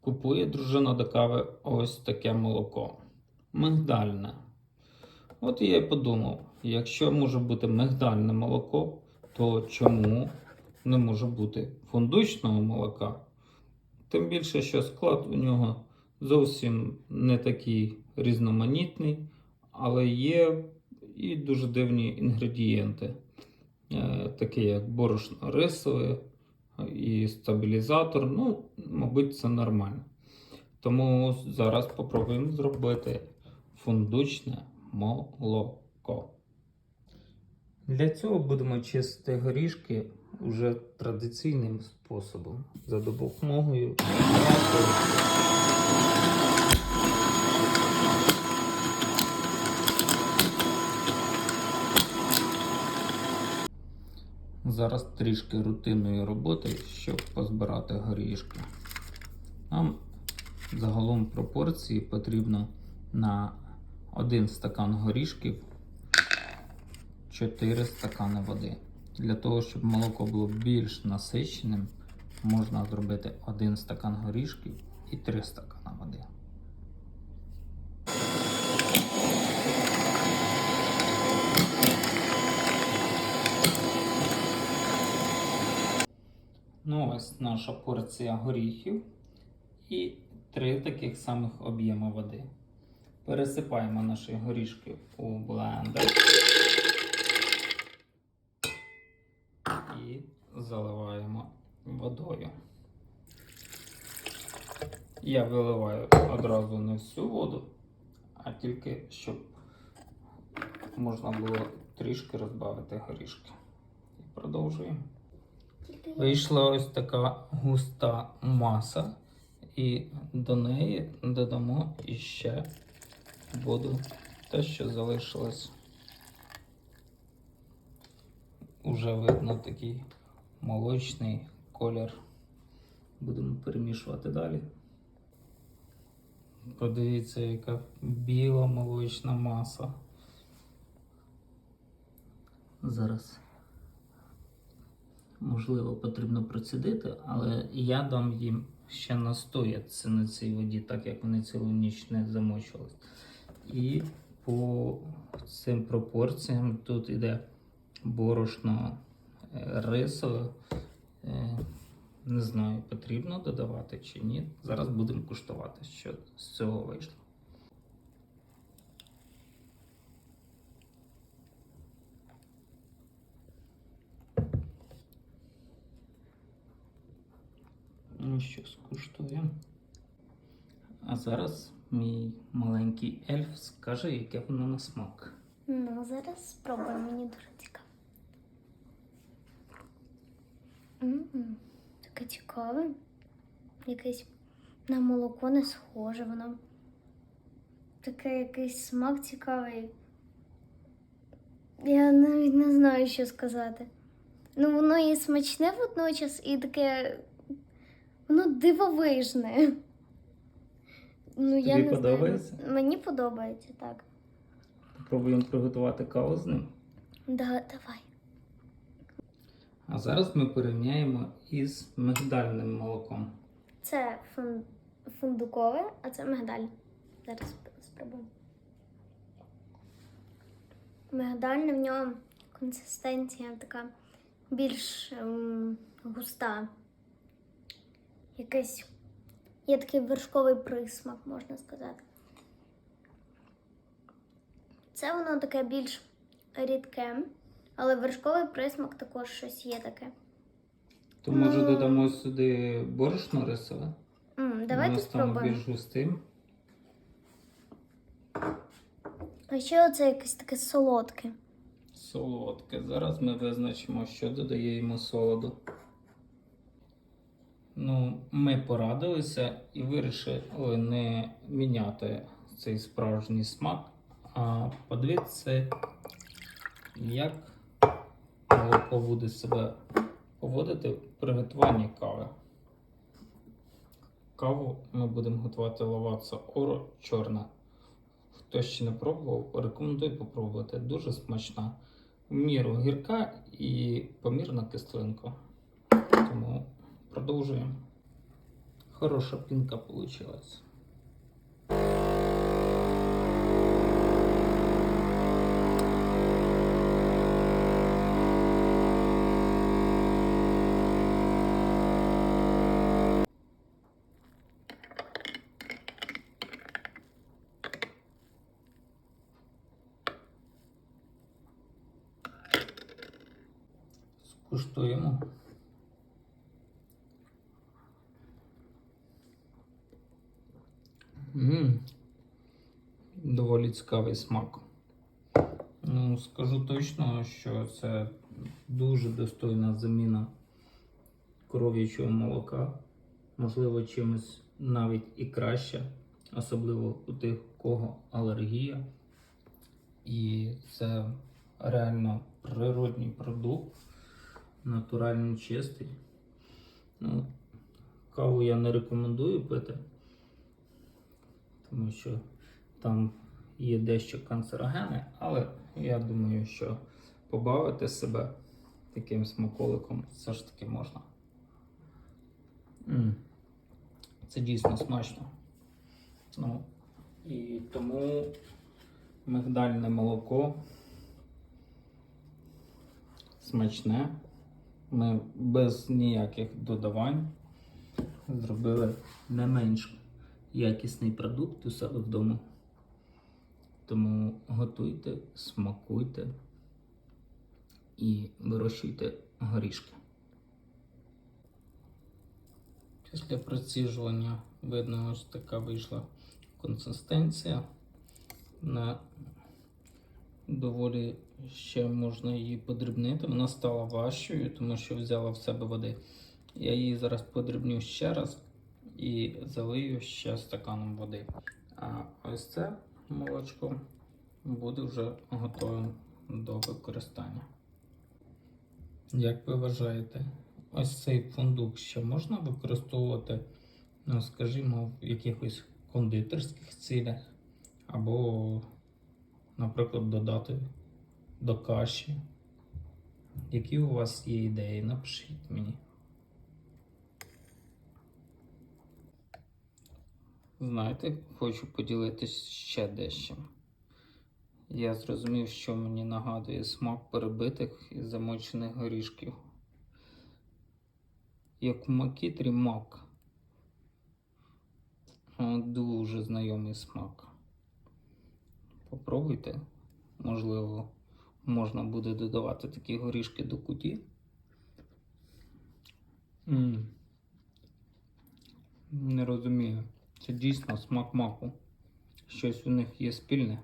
Купує дружина до кави ось таке молоко. Мигдальне. От я й подумав, якщо може бути мигдальне молоко, то чому не може бути фундучного молока? Тим більше, що склад у нього зовсім не такий різноманітний, але є і дуже дивні інгредієнти, е, такі як борошно рисове і стабілізатор. Ну, мабуть, це нормально. Тому зараз спробуємо зробити фундучне молоко. Для цього будемо чистити горішки уже традиційним способом за допомогою Зараз трішки рутинної роботи, щоб позбирати горішки. Нам загалом пропорції потрібно на 1 стакан горішків 4 стакани води. Для того, щоб молоко було більш насиченим, можна зробити 1 стакан горішків і 3 стакани води. Ну, ось наша порція горіхів і три таких самих об'єми води. Пересипаємо наші горішки у блендер і заливаємо водою. Я виливаю одразу не всю воду, а тільки щоб можна було трішки розбавити горішки. І продовжуємо. Вийшла ось така густа маса, і до неї додамо іще воду, те, що залишилось. Уже видно такий молочний колір. Будемо перемішувати далі. Подивіться, яка біла молочна маса. Зараз можливо, потрібно процідити, але я дам їм ще настояти на цій воді, так як вони цілу ніч не замочувались. І по цим пропорціям тут іде борошно е, рисове. Е, Не знаю, потрібно додавати чи ні. Зараз будемо куштувати, що з цього вийшло. Ну що, скуштуємо. А зараз мій маленький ельф скаже, яке воно на смак. Ну, зараз спробуємо, мені дуже цікаво. Таке цікаве. Якесь на молоко не схоже, воно таке якийсь смак цікавий. Я навіть не знаю, що сказати. Ну, воно і смачне водночас, і таке. Воно дивовижне. Ну, я не подобається? Знаю. Мені подобається, так. Попробуємо приготувати каву з ним. Да, давай. А зараз ми порівняємо із мигдальним молоком. Це фун... фундукове, а це мигдаль. Зараз спробуємо. Мигдальне в ньому консистенція така більш ем, густа. Якийсь є такий вершковий присмак, можна сказати. Це воно таке більш рідке, але вершковий присмак також щось є таке. То може додамо сюди борошно рисове. М, давайте Воно стане спробуємо. більш густим. А ще оце якесь таке солодке. Солодке. Зараз ми визначимо, що додає йому солоду. Ну, ми порадилися і вирішили не міняти цей справжній смак, а подивитися, як молоко буде себе поводити в приготуванні кави. Каву ми будемо готувати лаваца оро чорна. Хто ще не пробував, рекомендую попробувати. Дуже смачна. В міру гірка і помірна кислинка. Тому продовжуємо. Хороша пінка вийшла. Скуштуємо. Доволі цікавий смак. Ну, скажу точно, що це дуже достойна заміна коров'ячого молока. Можливо, чимось навіть і краще, особливо у тих, у кого алергія. І це реально природній продукт, натурально чистий. Ну, каву я не рекомендую пити, тому що там є дещо канцерогени, але я думаю, що побавити себе таким смаколиком все ж таки можна. М, Це дійсно смачно. Ну, і тому мигдальне молоко смачне. Ми без ніяких додавань зробили не менш якісний продукт у себе вдома. Тому готуйте, смакуйте і вирощуйте горішки. Після проціжування видно, ось така вийшла консистенція. На доволі ще можна її подрібнити. Вона стала важчою, тому що взяла в себе води. Я її зараз подрібню ще раз і залию ще стаканом води. А ось це молочко буде вже готовим до використання. Як ви вважаєте, ось цей фундук ще можна використовувати, ну, скажімо, в якихось кондитерських цілях, або, наприклад, додати до каші? Які у вас є ідеї? Напишіть мені. Знаєте, хочу поділитися ще дещо. Я зрозумів, що мені нагадує смак перебитих і замочених горішків. Як в макітрі мак. Дуже знайомий смак. Попробуйте. Можливо, можна буде додавати такі горішки до куті. м Не розумію. Це дійсно смак маку. Щось у них є спільне.